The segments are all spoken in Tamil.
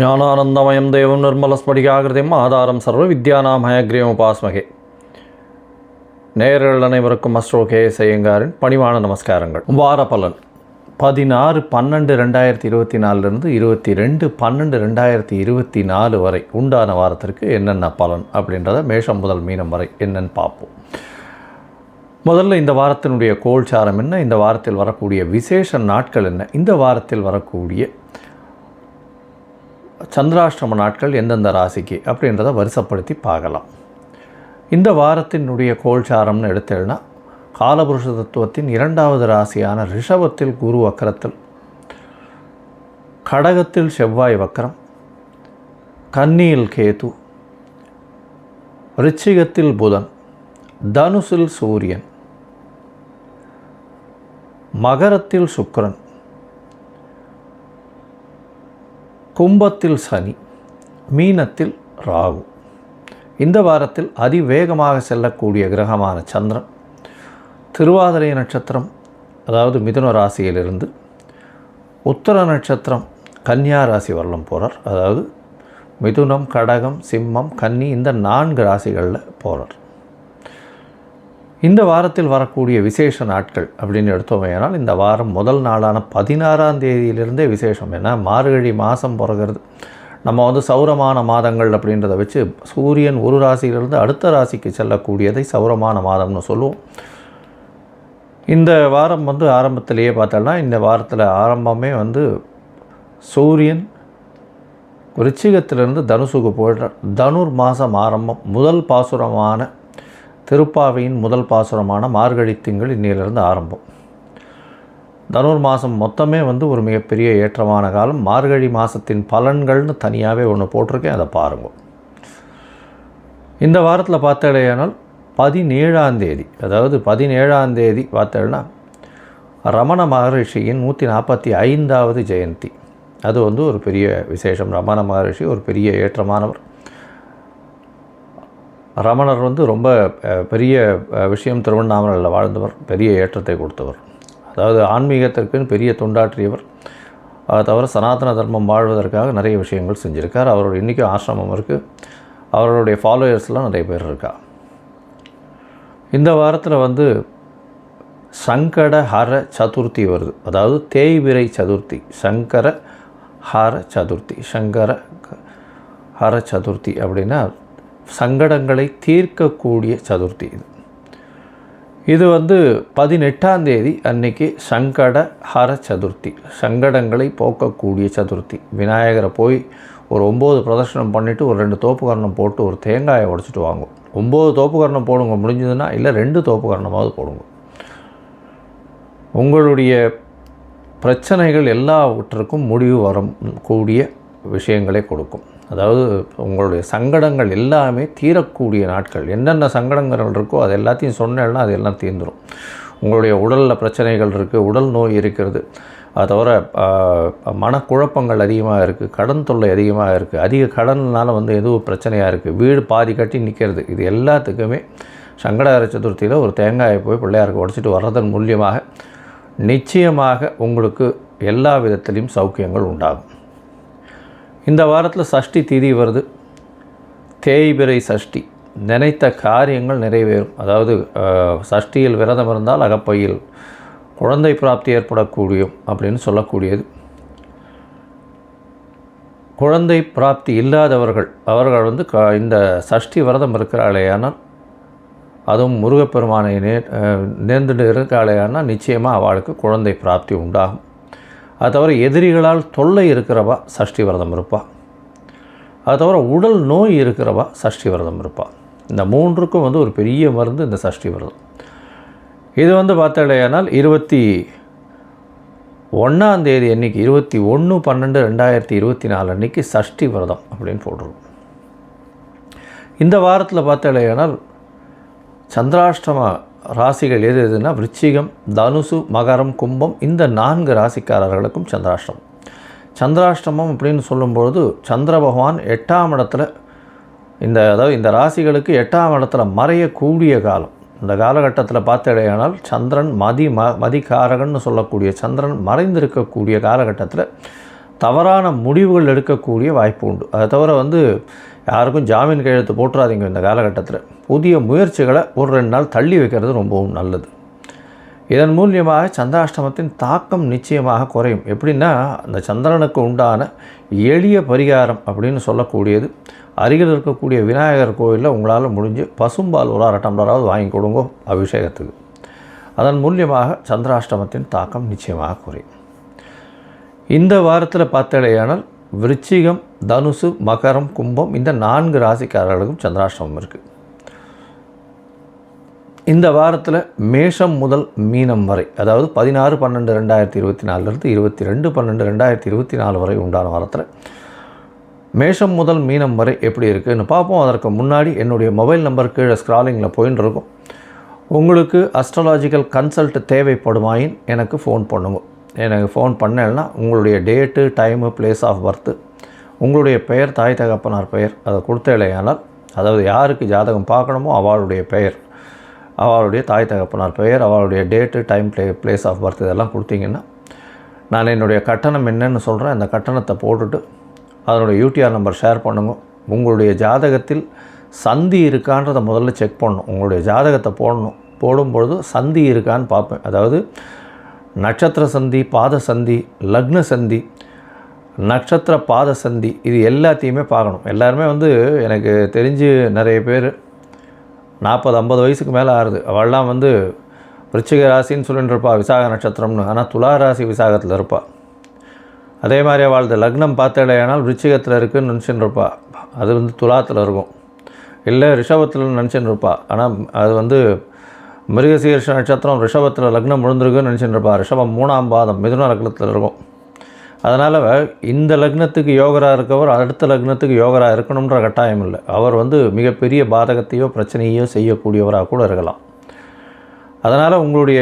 ஞானானந்தமயம் தேவம் நிர்மலஸ்படிகாகிருதியும் ஆதாரம் சர்வ வித்யானாம் ஹயக்ரீவம் உபாஸ்மகே. நேயர்கள் அனைவருக்கும் அஸ்ட்ரோ கே செய்யங்காரின் பணிவான நமஸ்காரங்கள். வார பலன் பதினாறு பன்னெண்டு ரெண்டாயிரத்தி இருபத்தி நாலுலேருந்து இருபத்தி ரெண்டு பன்னெண்டு ரெண்டாயிரத்தி இருபத்தி நாலு வரை உண்டான வாரத்திற்கு என்னென்ன பலன் அப்படின்றத மேஷம் முதல் மீனம் வரை என்னென்னு பார்ப்போம். முதல்ல இந்த வாரத்தினுடைய கோல்சாரம் என்ன? இந்த வாரத்தில் வரக்கூடிய விசேஷ நாட்கள் என்ன? இந்த வாரத்தில் வரக்கூடிய சந்திராஷ்டம நாட்கள் எந்தெந்த ராசிக்கு அப்படின்றத வருஷப்படுத்தி பார்க்கலாம். இந்த வாரத்தினுடைய கோல்சாரம்னு எடுத்தேன்னா காலபுருஷ தத்துவத்தின் இரண்டாவது ராசியான ரிஷபத்தில் குரு வக்கரத்தில் கடகத்தில் செவ்வாய் வக்கரம் கன்னியில் கேது ரிச்சிகத்தில் புதன் தனுசில் சூரியன் மகரத்தில் சுக்கிரன் கும்பத்தில் சனி மீனத்தில் ராகு. இந்த வாரத்தில் அதிவேகமாக செல்லக்கூடிய கிரகமான சந்திரன் திருவாதிரை நட்சத்திரம் அதாவது மிதுன ராசியிலிருந்து உத்தர நட்சத்திரம் கன்னியா ராசி வரலும் போகிறார் அதாவது மிதுனம் கடகம் சிம்மம் கன்னி இந்த நான்கு ராசிகளில் போகிறார் இந்த வாரத்தில் வரக்கூடிய விசேஷ நாட்கள் அப்படின்னு எடுத்தோமேனால் இந்த வாரம் முதல் நாளான பதினாறாம் தேதியிலிருந்தே விசேஷம். ஏன்னா மார்கழி மாதம் பிறகுறது. நம்ம வந்து சௌரமான மாதங்கள் அப்படின்றத வச்சு சூரியன் ஒரு ராசியிலிருந்து அடுத்த ராசிக்கு செல்லக்கூடியதை சௌரமான மாதம்னு சொல்லுவோம். இந்த வாரம் வந்து ஆரம்பத்திலேயே பார்த்தோம்னா இந்த வாரத்தில் ஆரம்பமே வந்து சூரியன் ரிச்சிகத்திலிருந்து தனுசுக்கு போயிடுறார். தனுர் மாதம் ஆரம்பம். முதல் பாசுரமான திருப்பாவையின் முதல் பாசுரமான மார்கழி திங்கள் இன்னிலிருந்து ஆரம்பம். தனுர் மாதம் மொத்தமே வந்து ஒரு மிகப்பெரிய ஏற்றமான காலம். மார்கழி மாதத்தின் பலன்கள்னு தனியாகவே ஒன்று போட்டிருக்கேன் அதை பாருங்கள் இந்த வாரத்தில் பார்த்தாலேயானால் பதினேழாம் தேதி அதாவது பதினேழாம் தேதி பார்த்தேன்னா ரமண மகரிஷியின் நூற்றி நாற்பத்தி ஐந்தாவது ஜெயந்தி. அது வந்து ஒரு பெரிய விசேஷம். ரமண மகரிஷி ஒரு பெரிய ஏற்றமானவர். ரமணர் வந்து ரொம்ப பெரிய விஷயம் திருவண்ணாமலையில் வாழ்ந்தவர் பெரிய ஏற்றத்தை கொடுத்தவர். அதாவது ஆன்மீகத்திற்குன்னு பெரிய தொண்டாற்றியவர். அதை தவிர சனாதன தர்மம் வாழ்வதற்காக நிறைய விஷயங்கள் செஞ்சுருக்கார். அவரோட இன்றைக்கும் ஆசிரமம் இருக்குது அவருடைய ஃபாலோயர்ஸ்லாம் நிறைய பேர் இருக்கா. இந்த வாரத்தில் வந்து சங்கட ஹர சதுர்த்தி வருது. அதாவது தேய்விரை சதுர்த்தி. சங்கர ஹர சதுர்த்தி. சங்கர ஹர சதுர்த்தி அப்படின்னா சங்கடங்களை தீர்க்கக்கூடிய சதுர்த்தி இது. இது வந்து பதினெட்டாம் தேதி அன்னைக்கு சங்கட ஹர சதுர்த்தி சங்கடங்களை போக்கக்கூடிய சதுர்த்தி. விநாயகரை போய் ஒரு ஒம்பது பிரதர்ஷனம் பண்ணிவிட்டு ஒரு ரெண்டு தோப்புக்கரணம் போட்டு ஒரு தேங்காயை உடச்சிட்டு வாங்கும். ஒம்பது தோப்புக்கரணம் போடுங்க முடிஞ்சதுன்னா இல்லை ரெண்டு தோப்புக்கரணமாவது போடுங்க. உங்களுடைய பிரச்சனைகள் எல்லாவற்றுக்கும் முடிவு வரும் கூடிய விஷயங்களை கொடுக்கும். அதாவது உங்களுடைய சங்கடங்கள் எல்லாமே தீரக்கூடிய நாட்கள். என்னென்ன சங்கடங்கள் இருக்கோ அது எல்லாத்தையும் சொன்னேன்னா அது எல்லாம் தீர்ந்துடும் உங்களுடைய உடலில் பிரச்சனைகள் இருக்குது உடல் நோய் இருக்கிறது. அது தவிர மனக்குழப்பங்கள் அதிகமாக இருக்குது கடன் தொல்லை அதிகமாக இருக்குது அதிக கடனால் வந்து எதுவும் பிரச்சனையாக இருக்குது வீடு பாதி கட்டி நிற்கிறது இது எல்லாத்துக்குமே சங்கடார சதுர்த்தியில் ஒரு தேங்காயை போய் பிள்ளையாருக்கு உடச்சிட்டு வர்றதன் மூலியமாக நிச்சயமாக உங்களுக்கு எல்லா விதத்திலையும் சௌக்கியங்கள் உண்டாகும். இந்த வாரத்தில் சஷ்டி திதி வருது. தேய்பிரை சஷ்டி. நினைத்த காரியங்கள் நிறைவேறும். அதாவது சஷ்டியில் விரதம் இருந்தால் அகப்பையில் குழந்தை பிராப்தி ஏற்படக்கூடியும் அப்படின்னு சொல்லக்கூடியது. குழந்தை பிராப்தி இல்லாதவர்கள் அவர்கள் வந்து க இந்த சஷ்டி விரதம் இருக்கிறாளேயானால் அதுவும் முருகப்பெருமானை நே நேர்ந்துட்டு இருக்காளேயானால் நிச்சயமாக அவளுக்கு குழந்தை பிராப்தி உண்டாகும். அது தவிர எதிரிகளால் தொல்லை இருக்கிறவா சஷ்டி விரதம் இருப்பாள் அது தவிர உடல் நோய் இருக்கிறவா சஷ்டி விரதம் இருப்பாள் இந்த மூன்றுக்கும் வந்து ஒரு பெரிய மருந்து இந்த சஷ்டி விரதம். இது வந்து பார்த்தாலேயானால் இருபத்தி ஒன்றாந்தேதி அன்றைக்கி இருபத்தி ஒன்று பன்னெண்டு ரெண்டாயிரத்தி இருபத்தி நாலு அன்றைக்கி சஷ்டி விரதம் அப்படின்னு போடுறோம் இந்த வாரத்தில் பார்த்தாலேயானால் சந்திராஷ்டம ராசிகள் எது எதுனா விருச்சிகம் தனுசு மகரம் கும்பம் இந்த நான்கு ராசிக்காரர்களுக்கும் சந்திராஷ்டமம். சந்திராஷ்டமம் அப்படின்னு சொல்லும்பொழுது சந்திர பகவான் எட்டாம் இடத்துல இந்த அதாவது இந்த ராசிகளுக்கு எட்டாம் இடத்துல மறையக்கூடிய காலம். இந்த காலகட்டத்தில் பார்த்தடையானால் சந்திரன் மதி ம மதிகாரகன்னு சொல்லக்கூடிய சந்திரன் மறைந்திருக்கக்கூடிய காலகட்டத்தில் தவறான முடிவுகள் எடுக்கக்கூடிய வாய்ப்பு உண்டு. அதை தவிர வந்து யாருக்கும் ஜாமீன் கையெழுத்து போட்டுறாதீங்க இந்த காலகட்டத்தில். புதிய முயற்சிகளை ஒரு ரெண்டு நாள் தள்ளி வைக்கிறது ரொம்பவும் நல்லது. இதன் மூலியமாக சந்திராஷ்டமத்தின் தாக்கம் நிச்சயமாக குறையும். எப்படின்னா அந்த சந்திரனுக்கு உண்டான எளிய பரிகாரம் அப்படின்னு சொல்லக்கூடியது. அருகில் இருக்கக்கூடிய விநாயகர் கோயிலில் உங்களால் முடிஞ்சு பசும்பால் ஒரு அரை டம்ளராவது வாங்கி கொடுங்க அபிஷேகத்துக்கு. அதன் மூலியமாக சந்திராஷ்டமத்தின் தாக்கம் நிச்சயமாக குறையும். இந்த வாரத்தில் பார்த்தடையானால் விருச்சிகம் தனுசு மகரம் கும்பம் இந்த நான்கு ராசிக்காரர்களுக்கும் சந்திராஷ்டமம் இருக்குது இந்த வாரத்தில் மேஷம் முதல் மீனம் வரை அதாவது பதினாறு பன்னெண்டு ரெண்டாயிரத்தி இருபத்தி நாலுலேருந்து இருபத்தி ரெண்டு பன்னெண்டு ரெண்டாயிரத்தி இருபத்தி நாலு வரை உண்டான வாரத்தில் மேஷம் முதல் மீனம் வரை எப்படி இருக்குதுன்னு பார்ப்போம். அதற்கு முன்னாடி என்னுடைய மொபைல் நம்பர் கீழே ஸ்க்ராலிங்கில் போயின்னு இருக்கும். உங்களுக்கு அஸ்ட்ராலாஜிக்கல் கன்சல்ட் தேவைப்படுமாயின் எனக்கு ஃபோன் பண்ணுங்கள் எனக்கு ஃபோன் பண்ணலைன்னா உங்களுடைய date time place of birth உங்களுடைய பெயர் தாய் தகப்பனார் பெயர் அதை கொடுத்தலையானால் அதாவது யாருக்கு ஜாதகம் பார்க்கணுமோ அவளுடைய பெயர் அவளுடைய தாய் தகப்பனார் பெயர் அவளுடைய date time play place of birth இதெல்லாம் கொடுத்தீங்கன்னா நான் என்னுடைய கட்டணம் என்னன்னு சொல்கிறேன் அந்த கட்டணத்தை போட்டுட்டு அதனுடைய யூடிஆர் நம்பர் ஷேர் பண்ணுங்க. உங்களுடைய ஜாதகத்தில் சந்தி இருக்கான்றதை முதல்ல செக் பண்ணணும். உங்களுடைய ஜாதகத்தை போடணும். போடும்பொழுது சந்தி இருக்கான்னு பார்ப்பேன். அதாவது நட்சத்திர சந்தி பாத சந்தி லக்ன சந்தி நட்சத்திர பாத சந்தி இது எல்லாத்தையுமே பார்க்கணும். எல்லாருமே வந்து எனக்கு தெரிஞ்சு நிறைய பேர் நாற்பது ஐம்பது வயசுக்கு மேலே ஆறுது. அவள்லாம் வந்து விருச்சிக ராசின்னு சொல்லிட்டு இருப்பா விசாக நட்சத்திரம்னு. ஆனால் துலா ராசி விசாகத்தில் இருப்பாள் அதே மாதிரி அவளது லக்னம் பார்த்தடையானால் விருச்சிகத்தில் இருக்குதுன்னு நினச்சின்னு இருப்பாள் அது வந்து துலாத்தில் இருக்கும். இல்லை ரிஷபத்தில் நினச்சின்னு இருப்பாள் ஆனால் அது வந்து மிருகசீர்ஷ நட்சத்திரம் ரிஷபத்தில் லக்னம் விழுந்திருக்குன்னு நினச்சிட்டு இருப்பா ரிஷபம் மூணாம் பாதம் மிதுன லக்னத்தில் இருக்கும். அதனால் இந்த லக்னத்துக்கு யோகரா இருக்கவர் அடுத்த லக்னத்துக்கு யோகரா இருக்கணுன்ற கட்டாயம் இல்லை. அவர் வந்து மிகப்பெரிய பாதகத்தையோ பிரச்சனையோ செய்யக்கூடியவராக கூட இருக்கலாம். அதனால் உங்களுடைய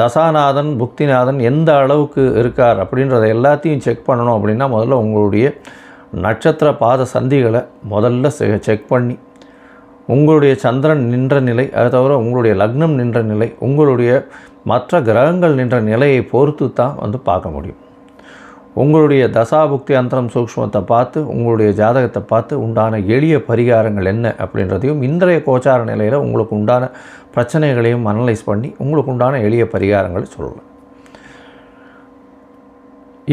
தசாநாதன் புக்திநாதன் எந்த அளவுக்கு இருக்கார் அப்படின்றத எல்லாத்தையும் செக் பண்ணணும் அப்படின்னா முதல்ல உங்களுடைய நட்சத்திர பாத சந்திகளை முதல்ல செக் பண்ணி உங்களுடைய சந்திரன் நின்ற நிலை அதை தவிர உங்களுடைய லக்னம் நின்ற நிலை உங்களுடைய மற்ற கிரகங்கள் நின்ற நிலையை பொறுத்து தான் வந்து பார்க்க முடியும். உங்களுடைய தசாபுக்தி அந்தரம் சூக்ஷ்மத்தை பார்த்து உங்களுடைய ஜாதகத்தை பார்த்து உண்டான எளிய பரிகாரங்கள் என்ன அப்படின்றதையும் இன்றைய கோச்சார நிலையில் உங்களுக்கு உண்டான பிரச்சனைகளையும் அனலைஸ் பண்ணி உங்களுக்கு உண்டான எளிய பரிகாரங்களை சொல்லலாம்.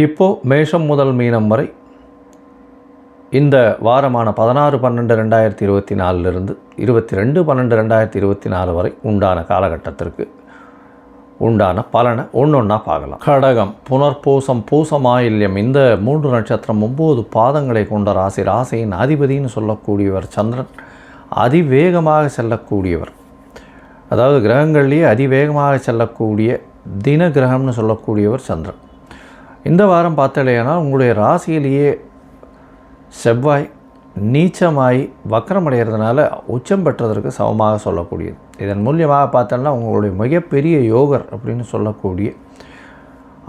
இப்போது மேஷம் முதல் மீனம் வரை இந்த வாரமான பதினாறு பன்னெண்டு ரெண்டாயிரத்தி இருபத்தி நாலுலேருந்து இருபத்தி ரெண்டு பன்னெண்டு ரெண்டாயிரத்தி இருபத்தி நாலு வரை உண்டான காலகட்டத்திற்கு உண்டான பலனை ஒன்று ஒன்றா பார்க்கலாம். கடகம் புனர்பூசம் பூசமாயில்யம் இந்த மூன்று நட்சத்திரம் ஒம்பது பாதங்களை கொண்ட ராசி ராசியின் அதிபதினு சொல்லக்கூடியவர் சந்திரன் அதிவேகமாக செல்லக்கூடியவர். அதாவது கிரகங்கள்லேயே அதிவேகமாக செல்லக்கூடிய தின கிரகம்னு சொல்லக்கூடியவர் சந்திரன். இந்த வாரம் பார்த்தலையானால் உங்களுடைய ராசியிலேயே செவ்வாய் நீச்சமாய் வக்கரமடைகிறதுனால உச்சம் பெற்றதற்கு சமமாக சொல்லக்கூடியது. இதன் மூலியமாக பார்த்தோம்னா உங்களுடைய மிகப்பெரிய யோகர் அப்படின்னு சொல்லக்கூடிய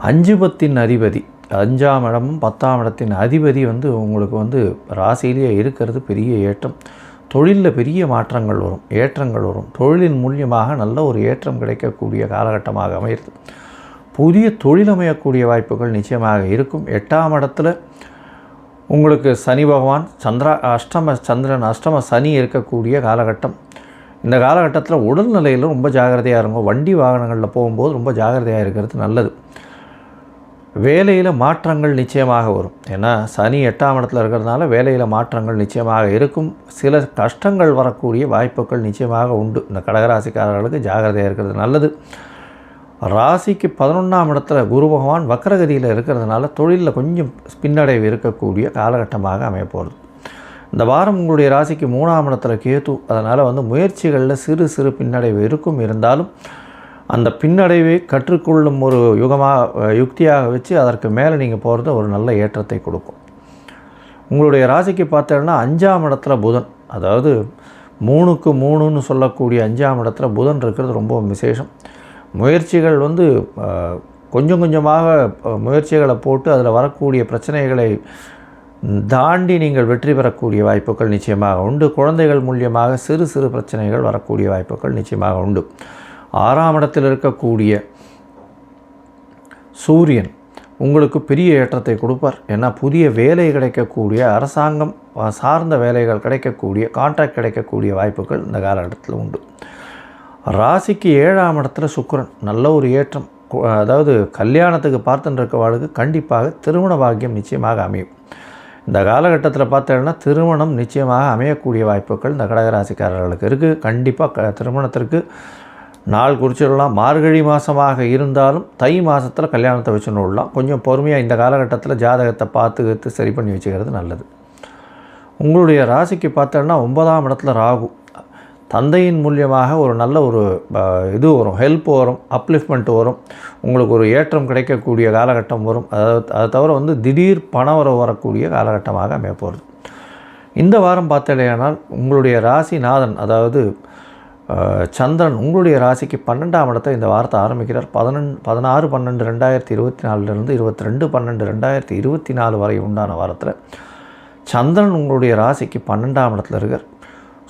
அஞ்சுபத்தின் அதிபதி அஞ்சாம் இடமும் பத்தாம் இடத்தின் அதிபதி வந்து உங்களுக்கு வந்து ராசியிலேயே இருக்கிறது பெரிய ஏற்றம். தொழிலில் பெரிய மாற்றங்கள் வரும் ஏற்றங்கள் வரும். தொழிலின் மூலியமாக நல்ல ஒரு ஏற்றம் கிடைக்கக்கூடிய காலகட்டமாக அமையிறது புதிய தொழில் அமையக்கூடிய வாய்ப்புகள் நிச்சயமாக இருக்கும். எட்டாம் இடத்துல உங்களுக்கு சனி பகவான் சந்திரா அஷ்டம சந்திரன் அஷ்டம சனி இருக்கக்கூடிய காலகட்டம். இந்த காலகட்டத்தில் உடல்நிலையில் ரொம்ப ஜாகிரதையாக இருக்கும் வண்டி வாகனங்களில் போகும்போது ரொம்ப ஜாகிரதையாக இருக்கிறது நல்லது. வேலையில் மாற்றங்கள் நிச்சயமாக வரும். ஏன்னா சனி எட்டாம் இடத்துல இருக்கிறதுனால வேலையில் மாற்றங்கள் நிச்சயமாக இருக்கும். சில கஷ்டங்கள் வரக்கூடிய வாய்ப்புகள் நிச்சயமாக உண்டு. இந்த கடகராசிக்காரர்களுக்கு ஜாகிரதையாக இருக்கிறது நல்லது. ராசிக்கு பதினொன்றாம் இடத்துல குரு பகவான் வக்கரகதியில் இருக்கிறதுனால தொழிலில் கொஞ்சம் பின்னடைவு இருக்கக்கூடிய காலகட்டமாக அமையப்போகிறது இந்த வாரம் உங்களுடைய ராசிக்கு மூணாம் இடத்துல கேத்து அதனால் வந்து முயற்சிகளில் சிறு சிறு பின்னடைவு இருக்கும். இருந்தாலும் அந்த பின்னடைவை கற்றுக்கொள்ளும் ஒரு யுகமாக யுக்தியாக வச்சு அதற்கு மேலே நீங்கள் போகிறது ஒரு நல்ல ஏற்றத்தை கொடுக்கும். உங்களுடைய ராசிக்கு பார்த்தோன்னா அஞ்சாம் இடத்துல புதன். அதாவது மூணுக்கு மூணுன்னு சொல்லக்கூடிய அஞ்சாம் இடத்துல புதன் இருக்கிறது ரொம்ப விசேஷம். முயற்சிகள் வந்து கொஞ்சம் கொஞ்சமாக முயற்சிகளை போட்டு அதில் வரக்கூடிய பிரச்சனைகளை தாண்டி நீங்கள் வெற்றி பெறக்கூடிய வாய்ப்புகள் நிச்சயமாக உண்டு. குழந்தைகள் மூலியமாக சிறு சிறு பிரச்சனைகள் வரக்கூடிய வாய்ப்புகள் நிச்சயமாக உண்டு. ஆறாம் இடத்தில் இருக்கக்கூடிய சூரியன் உங்களுக்கு பெரிய ஏற்றத்தை கொடுப்பார். ஏன்னா புதிய வேலை கிடைக்கக்கூடிய அரசாங்கம் சார்ந்த வேலைகள் கிடைக்கக்கூடிய கான்ட்ராக்ட் கிடைக்கக்கூடிய வாய்ப்புகள் இந்த காலகட்டத்தில் உண்டு. ராசிக்கு ஏழாம் இடத்துல சுக்கரன். நல்ல ஒரு ஏற்றம். அதாவது கல்யாணத்துக்கு பார்த்துட்டு வாழ்க்கை கண்டிப்பாக திருமண பாக்கியம் நிச்சயமாக அமையும். இந்த காலகட்டத்தில் பார்த்தோம்னா திருமணம் நிச்சயமாக அமையக்கூடிய வாய்ப்புகள் இந்த கடகராசிக்காரர்களுக்கு இருக்குது கண்டிப்பாக க திருமணத்திற்கு நாள் குறிச்சிடலாம். மார்கழி மாதமாக இருந்தாலும் தை மாதத்தில் கல்யாணத்தை வச்சுன்னு விடலாம். கொஞ்சம் பொறுமையாக இந்த காலகட்டத்தில் ஜாதகத்தை பார்த்து சரி பண்ணி வச்சுக்கிறது நல்லது. உங்களுடைய ராசிக்கு பார்த்தோன்னா ஒன்பதாம் இடத்துல ராகு. தந்தையின் மூலியமாக ஒரு நல்ல ஒரு இது வரும் ஹெல்ப் வரும் அப்லிஃப்ட்மெண்ட் வரும் உங்களுக்கு ஒரு ஏற்றம் கிடைக்கக்கூடிய காலகட்டம் வரும். அதாவது அதை தவிர வந்து திடீர் பணவரவு வரக்கூடிய காலகட்டமாக அமையப்போகிறது இந்த வாரம் பார்த்தடையானால் உங்களுடைய ராசிநாதன் அதாவது சந்திரன் உங்களுடைய ராசிக்கு பன்னெண்டாம் இடத்தை இந்த வாரத்தை ஆரம்பிக்கிறார். பதினெண் பதினாறு பன்னெண்டு ரெண்டாயிரத்தி இருபத்தி நாலுலேருந்து இருபத்தி ரெண்டு பன்னெண்டு ரெண்டாயிரத்தி இருபத்தி நாலு வரை உண்டான வாரத்தில் சந்திரன் உங்களுடைய ராசிக்கு பன்னெண்டாம் இடத்துல இருக்கார்.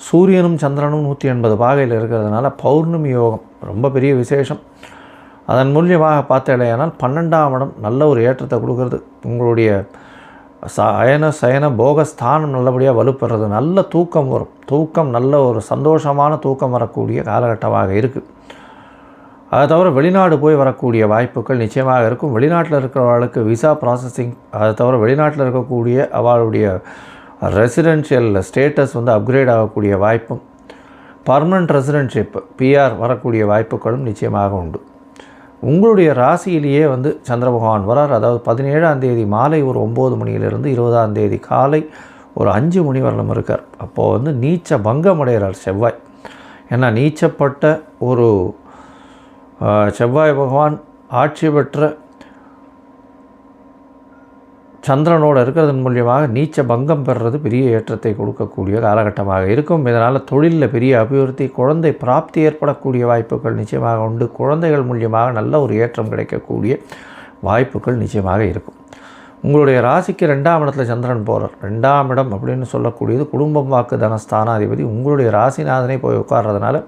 சூரியனும் சந்திரனும் நூற்றி எண்பது பாகையில் இருக்கிறதுனால பௌர்ணமி யோகம் ரொம்ப பெரிய விசேஷம். அதன் மூலியமாக பார்த்தேனால் பன்னெண்டாம் இடம் நல்ல ஒரு ஏற்றத்தை கொடுக்கறது. உங்களுடைய ச அயன சயன போகஸ்தானம் நல்லபடியாக வலுப்பெறது நல்ல தூக்கம் வரும். தூக்கம் நல்ல ஒரு சந்தோஷமான தூக்கம் வரக்கூடிய காலகட்டமாக இருக்குது அதை தவிர வெளிநாடு போய் வரக்கூடிய வாய்ப்புகள் நிச்சயமாக இருக்கும். வெளிநாட்டில் இருக்கிறவர்களுக்கு விசா ப்ராசஸிங் அதை தவிர வெளிநாட்டில் இருக்கக்கூடிய அவளுடைய ரெசிடென்ஷியல் ஸ்டேட்டஸ் வந்து அப்கிரேட் ஆகக்கூடிய வாய்ப்பும் பர்மனண்ட் ரெசிடென்ஷிப் பிஆர் வரக்கூடிய வாய்ப்புகளும் நிச்சயமாக உண்டு. உங்களுடைய ராசியிலேயே வந்து சந்திர பகவான் வரார். அதாவது பதினேழாம் தேதி மாலை ஒரு ஒம்பது மணியிலிருந்து இருபதாம் தேதி காலை ஒரு அஞ்சு மணி வரலும் இருக்கார். அப்போது வந்து நீச்ச பங்கம் அடைகிறார் செவ்வாய். ஏன்னா நீச்சப்பட்ட ஒரு செவ்வாய் பகவான் ஆட்சி பெற்ற சந்திரனோடு இருக்கிறதன் மூலியமாக நீச்ச பங்கம் பெறுறது பெரிய ஏற்றத்தை கொடுக்கக்கூடிய காலகட்டமாக இருக்கும். இதனால் தொழிலில் பெரிய அபிவிருத்தி குழந்தை பிராப்தி ஏற்படக்கூடிய வாய்ப்புகள் நிச்சயமாக உண்டு. குழந்தைகள் மூலியமாக நல்ல ஒரு ஏற்றம் கிடைக்கக்கூடிய வாய்ப்புகள் நிச்சயமாக இருக்கும். உங்களுடைய ராசிக்கு ரெண்டாம் இடத்துல சந்திரன் போகிறார் ரெண்டாம் இடம் அப்படின்னு சொல்லக்கூடியது குடும்பம் வாக்கு தனஸ்தானாதிபதி. உங்களுடைய ராசிநாதனை போய் உட்கார்றதுனால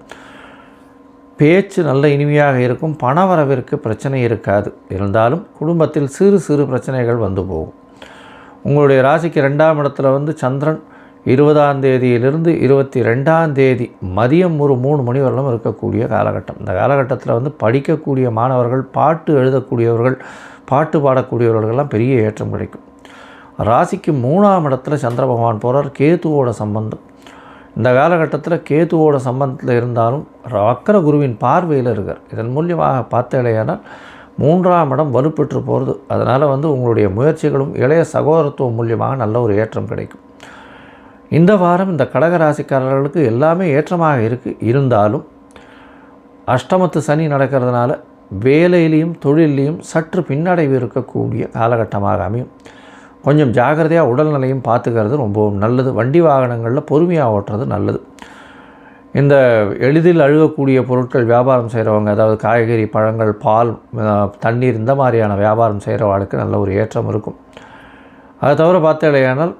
பேச்சு நல்ல இனிமையாக இருக்கும். பணவரவிற்கு பிரச்சனை இருக்காது. இருந்தாலும் குடும்பத்தில் சிறு சிறு பிரச்சனைகள் வந்து போகும். உங்களுடைய ராசிக்கு ரெண்டாம் இடத்துல வந்து சந்திரன் இருபதாம் தேதியிலிருந்து இருபத்தி ரெண்டாம் தேதி மதியம் ஒரு மூணு மணி வரலும் இருக்கக்கூடிய காலகட்டம். இந்த காலகட்டத்தில் வந்து படிக்கக்கூடிய மாணவர்கள் பாட்டு எழுதக்கூடியவர்கள் பாட்டு பாடக்கூடியவர்களுக்கெல்லாம் பெரிய ஏற்றம் கிடைக்கும். ராசிக்கு மூணாம் இடத்துல சந்திர பகவான் போகிறார் கேதுவோட சம்பந்தம். இந்த காலகட்டத்தில் கேதுவோட சம்பந்தத்தில் இருந்தாலும் வக்கர குருவின் பார்வையில் இருக்கார். இதன் மூலியமாக பார்த்தேலையானால் மூன்றாம் இடம் வலுப்பெற்று போகிறது. அதனால் வந்து உங்களுடைய முயற்சிகளும் இளைய சகோதரத்துவம் மூலியமாக நல்ல ஒரு ஏற்றம் கிடைக்கும். இந்த வாரம் இந்த கடக ராசிக்காரர்களுக்கு எல்லாமே ஏற்றமாக இருக்குது இருந்தாலும் அஷ்டமத்து சனி நடக்கிறதுனால வேலையிலையும் தொழிலையும் சற்று பின்னடைவு இருக்கக்கூடிய காலகட்டமாக அமையும். கொஞ்சம் ஜாக்கிரதையாக உடல்நிலையும் பார்த்துக்கிறது ரொம்பவும் நல்லது. வண்டி வாகனங்களில் பொறுமையாக ஓட்டுறது நல்லது. இந்த எளிதில் அழுகக்கூடிய பொருட்கள் வியாபாரம் செய்கிறவங்க அதாவது காய்கறி பழங்கள் பால் தண்ணீர் இந்த மாதிரியான வியாபாரம் செய்கிறவங்களுக்கு நல்ல ஒரு ஏற்றம் இருக்கும். அதை தவிர பார்த்தேனால்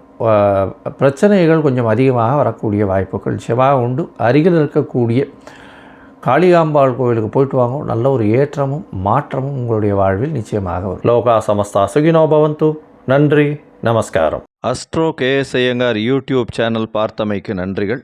பிரச்சனைகள் கொஞ்சம் அதிகமாக வரக்கூடிய வாய்ப்புகள் நிச்சயமாக உண்டு. அருகில் இருக்கக்கூடிய காளிகாம்பாள் கோவிலுக்கு போயிட்டு வாங்க. நல்ல ஒரு ஏற்றமும் மாற்றமும் உங்களுடைய வாழ்வில் நிச்சயமாக வரும். லோகா சமஸ்தா சுகினோ பவந்து. நன்றி நமஸ்காரம். Astro KS Iyengar YouTube channel பார்த்தமைக்கு நன்றிகள்.